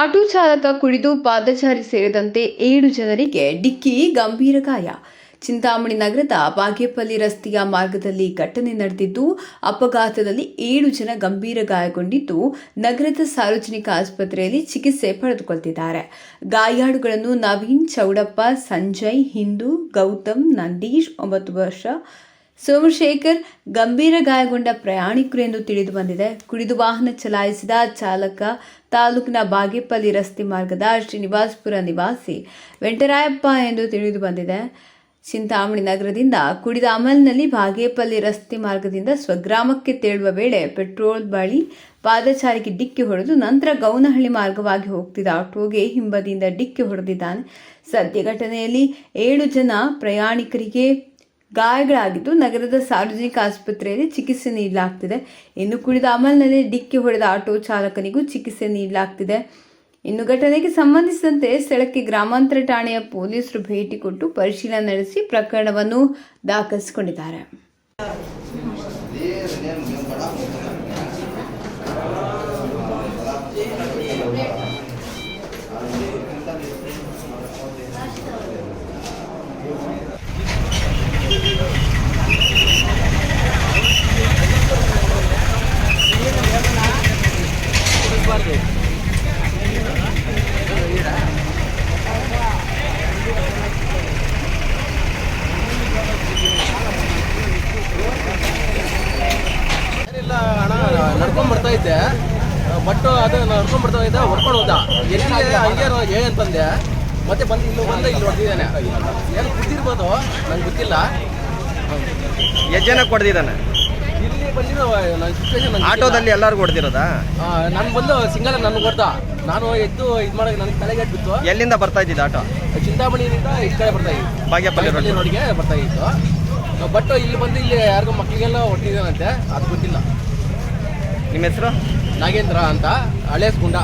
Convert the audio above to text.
Auto ಚಾಲಕ ಕುಡಿದು ಪಾದಚಾರಿ ಸೇರಿದಂತೆ ಏಳು ಜನರಿಗೆ ಡಿಕ್ಕಿ ಗಂಭೀರ ಗಾಯ. ಚಿಂತಾಮಣಿ ನಗರದ ಬಾಗೇಪಲ್ಲಿ ರಸ್ತೆಯ ಮಾರ್ಗದಲ್ಲಿ ಘಟನೆ ನಡೆದಿದ್ದು, ಅಪಘಾತದಲ್ಲಿ ಏಳು ಜನ ಗಂಭೀರ ಗಾಯಗೊಂಡಿದ್ದು, ನಗರದ ಸಾರ್ವಜನಿಕ ಆಸ್ಪತ್ರೆಯಲ್ಲಿ ಚಿಕಿತ್ಸೆ ಪಡೆದುಕೊಳ್ತಿದ್ದಾರೆ. ಗಾಯಾಳುಗಳನ್ನು ನವೀನ್ ಚೌಡಪ್ಪ, ಸಂಜಯ್, ಹಿಂದೂ, ಗೌತಮ್, ನಂದೀಶ್, ಒಂಬತ್ತು ವರ್ಷ ಸೋಮಶೇಖರ್ ಗಂಭೀರ ಗಾಯಗೊಂಡ ಪ್ರಯಾಣಿಕರು ಎಂದು ತಿಳಿದು ಬಂದಿದೆ. ಕುಡಿದು ವಾಹನ ಚಲಾಯಿಸಿದ ಚಾಲಕ ತಾಲೂಕಿನ ಬಾಗೇಪಲ್ಲಿ ರಸ್ತೆ ಮಾರ್ಗದ ಶ್ರೀನಿವಾಸ್ಪುರ ನಿವಾಸಿ ವೆಂಕಟರಾಯಪ್ಪ ಎಂದು ತಿಳಿದು ಬಂದಿದೆ. ಚಿಂತಾಮಣಿ ನಗರದಿಂದ ಕುಡಿದ ಅಮಲ್ನಲ್ಲಿ ಬಾಗೇಪಲ್ಲಿ ರಸ್ತೆ ಮಾರ್ಗದಿಂದ ಸ್ವಗ್ರಾಮಕ್ಕೆ ತೆರಳುವ ವೇಳೆ ಪೆಟ್ರೋಲ್ ಬಳಿ ಪಾದಚಾರಿಗೆ ಡಿಕ್ಕಿ ಹೊಡೆದು ನಂತರ ಗೌನಹಳ್ಳಿ ಮಾರ್ಗವಾಗಿ ಹೋಗ್ತಿದ್ದ ಆಟೋಗೆ ಹಿಂಬದಿಯಿಂದ ಡಿಕ್ಕಿ ಹೊಡೆದಿದ್ದಾನೆ. ಸದ್ಯ ಘಟನೆಯಲ್ಲಿ ಏಳು ಜನ ಪ್ರಯಾಣಿಕರಿಗೆ ಗಾಯಗಳಾಗಿದ್ದು ನಗರದ ಸಾರ್ವಜನಿಕ ಆಸ್ಪತ್ರೆಯಲ್ಲಿ ಚಿಕಿತ್ಸೆ ನೀಡಲಾಗ್ತಿದೆ. ಇನ್ನು ಕುಡಿದ ಅಮಲ್ನಲ್ಲಿ ಡಿಕ್ಕಿ ಹೊಡೆದ ಆಟೋ ಚಾಲಕನಿಗೂ ಚಿಕಿತ್ಸೆ ನೀಡಲಾಗ್ತಿದೆ. ಇನ್ನು ಘಟನೆಗೆ ಸಂಬಂಧಿಸಿದಂತೆ ಸ್ಥಳಕ್ಕೆ ಗ್ರಾಮಾಂತರ ಠಾಣೆಯ ಪೊಲೀಸರು ಭೇಟಿ ಕೊಟ್ಟು ಪರಿಶೀಲನೆ ನಡೆಸಿ ಪ್ರಕರಣವನ್ನು ದಾಖಲಿಸಿಕೊಂಡಿದ್ದಾರೆ ಅಣ್ಣ ನಡ್ಕೊಂಡ್ ಬರ್ತಾ ಇದ್ದೆ ಬಟ್ ಅದು ನಡ್ಕೊಂಡ್ ಬರ್ತಾ ಇದ್ದೆ ಹೊಡ್ಕೊಂಡು ಹೋದ. ಎಲ್ಲಿಗೆ ಹಂಗೆ ಏ ಅಂತಂದೆ ಮತ್ತೆ ಬಂದು ಇಲ್ಲಿ ಬಂದು ಇಲ್ಲಿ ಹೊಡೆದಿದ್ದಾನೆ. ಏನು ಗೊತ್ತಿರ್ಬೋದು ನಂಗೆ ಗೊತ್ತಿಲ್ಲ. ಎಷ್ಟು ಕೊಡ್ದಿದ್ದಾನೆ. ಹೊಡೆದಿದ್ದಾನೆ ಇಲ್ಲಿ ಬಂದಿರೋ ನನ್ನ ಸಿಚುವೇಶನ್ ಆಟೋದಲ್ಲಿ ಎಲ್ಲರಿಗೂ ಹೊಡೆದಿರೋದಾ? ನಾನು ಬಂದು ಸಿಂಗಲ್ ನನಗೆ ಹೊಡೆದ. ನಾನು ಎದ್ದು ಇದು ಮಾಡೋಕೆ ನನಗೆ ತಲೆಗೆ ಬಿತ್ತು. ಎಲ್ಲಿಂದ ಬರ್ತಾ ಇದ್ದಿದ್ದ ಆಟೋ? ಚಿಂತಾಮಣಿಯಿಂದ ಈ ಕಡೆ ಬರ್ತಾ ಇತ್ತು. ಬಾಗೇಪಲ್ಲಿ. ರೋಡ್ಗೆ ಬರ್ತಾ ಇತ್ತು. ಬಟ್ ಇಲ್ಲಿ ಬಂದು ಇಲ್ಲಿ ಯಾರಿಗೂ ಮಕ್ಕಳಿಗೆಲ್ಲ ಹೊಟ್ಟಿದ್ದಾನಂತೆ ಅದು ಗೊತ್ತಿಲ್ಲ. ನಿಮ್ಮ ಹೆಸರು? ನಾಗೇಂದ್ರ ಅಂತ ಗುಂಡ.